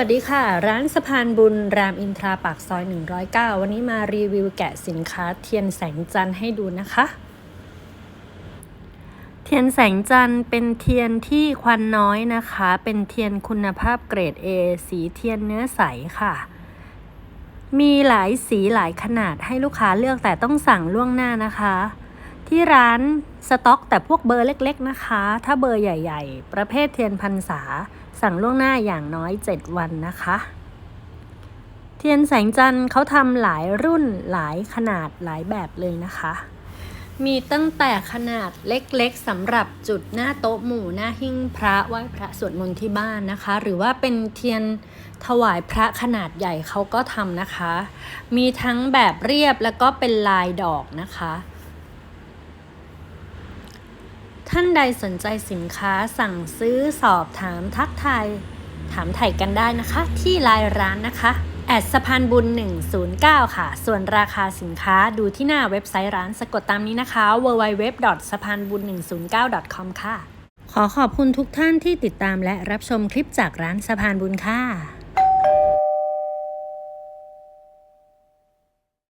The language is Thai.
วัสดีค่ะ ร้านสะพานบุญรามอินทราปากซอย 109 วันนี้มารีวิวแกะสินค้าเทียนแสงจันทร์ให้ดูนะคะ เทียนแสงจันทร์เป็นเทียนที่ควันน้อยนะคะ เป็นเทียนคุณภาพเกรด A สีเทียนเนื้อใสค่ะ มีหลายสีหลายขนาดให้ลูกค้าเลือกแต่ต้องสั่งล่วงหน้านะคะ ที่ร้านสต็อกแต่พวกเบอร์เล็ก ๆ นะคะ ถ้าเบอร์ใหญ่ ๆ ประเภทเทียนพรรษา สั่งล่วงหน้าอย่างน้อย 7 วันนะคะ เทียนแสงจันทร์เขาทำหลายรุ่นหลายขนาดหลายแบบเลยนะคะ มีตั้งแต่ขนาดเล็กๆสำหรับจุดหน้าโต๊ะหมู่หน้าหิ้งพระไหว้พระสวดมนต์ที่บ้านนะคะ หรือว่าเป็นเทียนถวายพระขนาดใหญ่เขาก็ทำนะคะ มีทั้งแบบเรียบแล้วก็เป็นลายดอกนะคะ ท่านใดสนใจสินค้าสั่งซื้อสอบถามทักทายถามไถ่กันได้นะคะ ที่ไลน์ร้านนะคะแอดสะพานบุญ 109 ค่ะ ส่วนราคาสินค้าดูที่หน้าเว็บไซต์ร้านสะกดตามนี้นะคะ www. สะพานบุญ 109 com ค่ะ ขอขอบคุณทุกท่านที่ติดตามและรับชมคลิปจากร้านสะพานบุญค่ะ